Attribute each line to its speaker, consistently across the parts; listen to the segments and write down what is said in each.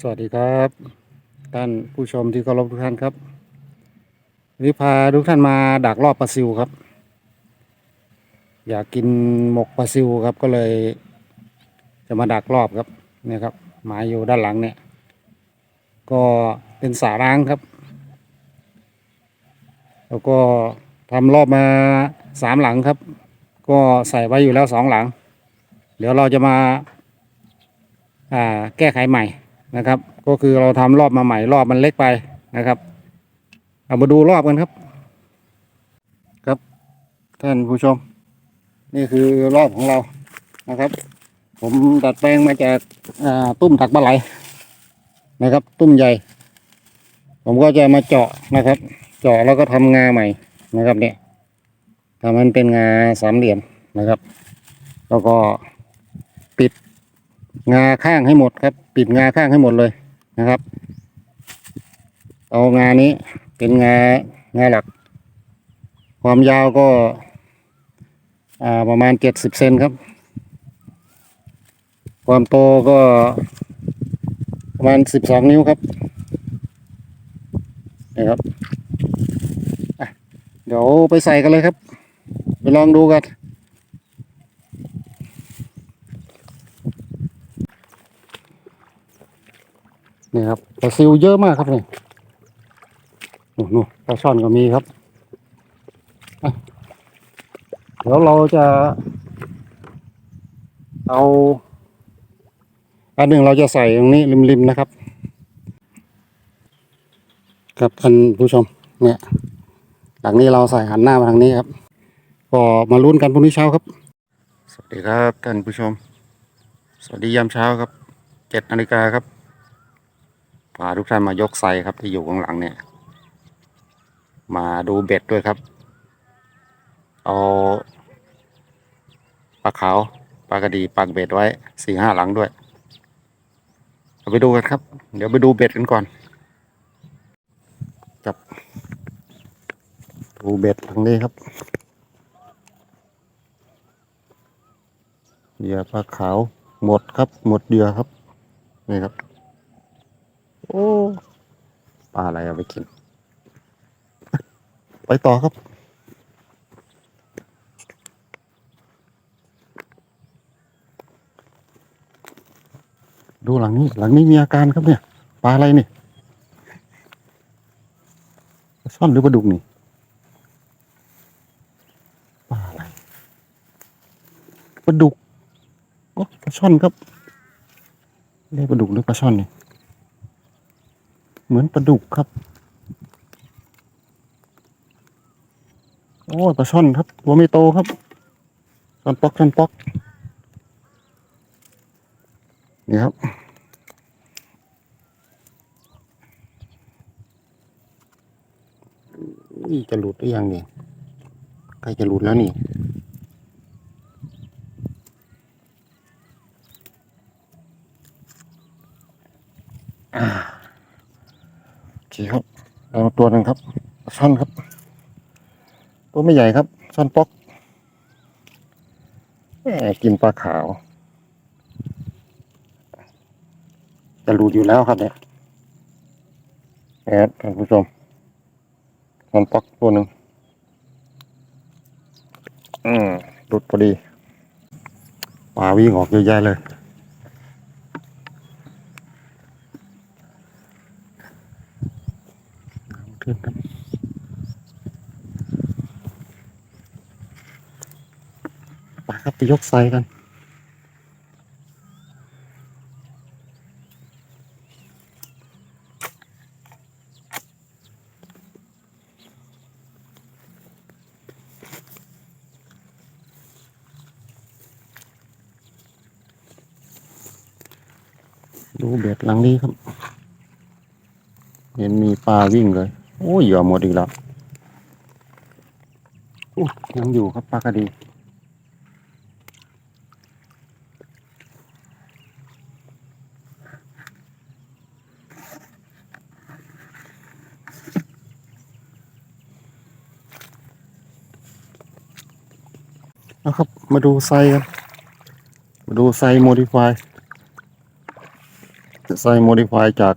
Speaker 1: สวัสดีครับ ท่านผู้ชมที่เคารพทุกท่านครับวันนี้พาทุกท่านมาดักรอบปลาซิวครับ อยากกินหมกปลาซิวครับก็เลย จะมาดักรอบครับเนี่ยครับหมายอยู่ด้านหลังเนี่ย ก็เป็นสาร้างครับ แล้วก็ทำรอบมาสามหลังครับ ก็ใส่ไว้อยู่แล้วสองหลัง เดี๋ยวเราจะมา อ่าแก้ไขใหม่ นะครับ ก็คือเราทำรอบมาใหม่รอบมันเล็กไปนะครับ เอามาดูรอบกันครับ ครับท่านผู้ชม นี่คือรอบของเรานะครับ ผมดัดแปลงมาจากตุ้มถักปลาไหลนะครับ ตุ้มใหญ่ ผมก็จะมาเจาะนะครับ เจาะแล้วก็ทำงาใหม่นะครับเนี่ยทำมันเป็นงาสามเหลี่ยมนะครับ แล้วก็ งาข้างให้หมดครับ ปิดงาข้างให้หมดเลยนะครับ เอางานี้เป็นงางาหลัก ความยาวก็ประมาณเจ็ดสิบเซนครับ ความโตก็ประมาณสิบสองนิ้วครับนี่ครับเดี๋ยวไปใส่กันเลยครับ ไปลองดูกัน นี่ครับปลาซิวเยอะมากครับนี่นู่นนู่นปลาช่อนก็มีครับเดี๋ยวเราจะ เอา อันหนึ่งเราจะใส่ตรงนี้ริมๆนะครับ ครับท่านผู้ชม เนี่ย หลังนี้เราใส่หันหน้ามาทางนี้ครับ ก็มาลุ้นกันพรุ่งนี้เช้าครับ สวัสดีครับท่านผู้ชม สวัสดียามเช้าครับเจ็ดนาฬิกาครับ พาทุกท่านมายกไซครับที่อยู่ข้างหลังเนี่ย มาดูเบ็ดด้วยครับ เอาปลาขาวปลากระดีปักเบ็ดไว้สี่ห้าหลังด้วยเอาไปดูกันครับ เดี๋ยวไปดูเบ็ดกันก่อนจับดูเบ็ดทางนี้ครับเหยื่อปลาขาวหมดครับ หมดเหยื่อครับ นี่ครับ โอ้ปลาอะไรเอาไปกิน ไปต่อครับ ดูหลังนี้ หลังนี้มีอาการครับเนี่ย ปลาอะไรนี่ปลาช่อนหรือปลาดุกนี่ปลาอะไรปลาดุกโอ้ปลาช่อนครับเรียกปลาดุกหรือปลาช่อนนี่ เหมือนปลาดุกครับ โอ้ยปลาช่อนครับ ตัวไม่โตครับช่อนปอกช่อนปอก นี่ครับ นี่จะหลุดหรือยังเนี่ยใกล้จะหลุดแล้วนี่อ่า เคครับเอาตัวหนึ่งครับปลาช่อนครับ ตัวไม่ใหญ่ครับช่อนปอกแกินปลาขาวจะหลุดอยู่แล้วครับเนี่ยแอดท่านผู้ชมช่อนปอกตัวหนึ่งอืมหลุดพอดีปลาวิ่งออกเยอะแยะเลย ขึ้นครับ ครับไปยกไซกันดูเบ็ดหลังนี้ครับ เห็นมีปลาวิ่งเลย โอ้ยเหยื่อหมดอีกแล้วอู้ยังอยู่ครับปลากระดี นะครับ มาดูไซกันมาดูไซโมดิฟาย
Speaker 2: ใส่โมดิฟายจาก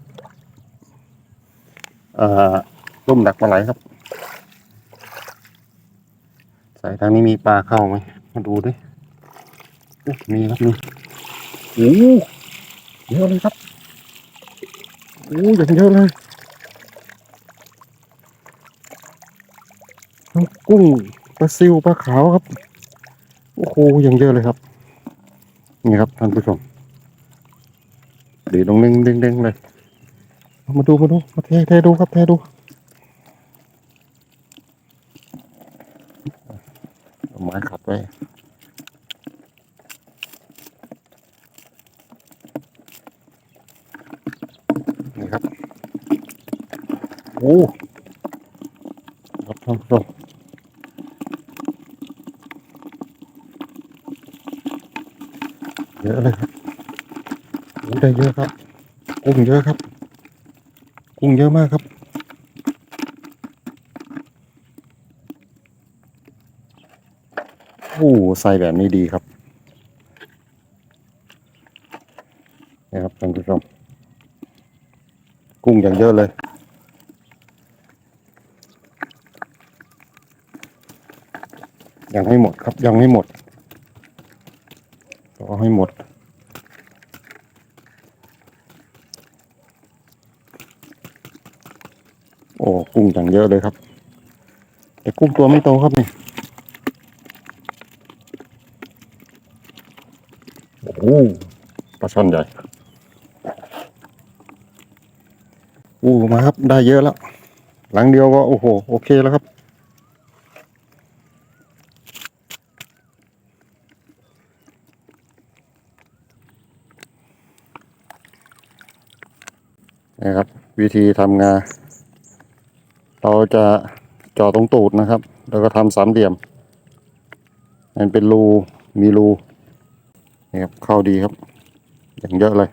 Speaker 2: อ่าร่มดักปลาไหลครับใส่ทางนี้มีปลาเข้าไหมมาดูดิโอ้มีครับมีโอ้เยอะเลยครับโอ้อย่างเยอะเลยทั้งกุ้งปลาซิวปลาขาวครับ โอ้โหอย่างเยอะเลยครับ นี่ครับท่านผู้ชมดีตรงนึงเด้งๆเลย มาดูมาดูมาเทเทดูครับเทดูเอาไม้ขัดไว้นี่ครับ โอ้ครับท่านผู้ชม เยอะเลยครับโอ้ได้เยอะครับ กุ้งเยอะครับ กุ้งเยอะมากครับ โอ้ใส่แบบนี้ดีครับนี่ครับท่านผู้ชมกุ้งอย่างเยอะเลยยังไม่หมดครับยังไม่หมด รอให้หมด โอ้กุ้งอย่างเยอะเลยครับ แต่กุ้งตัวไม่โตครับนี่โอ้ปลาช่อนใหญ่อู้มาครับ ได้เยอะแล้ว หลังเดียวก็โอ้โห โอเคแล้วครับ นะครับ วิธีทำงา เราจะเจาะตรงตูดนะครับ แล้วก็ทำสามเหลี่ยม มันเป็นรูมีรูนี่ครับเข้าดีครับ อย่างเยอะเลย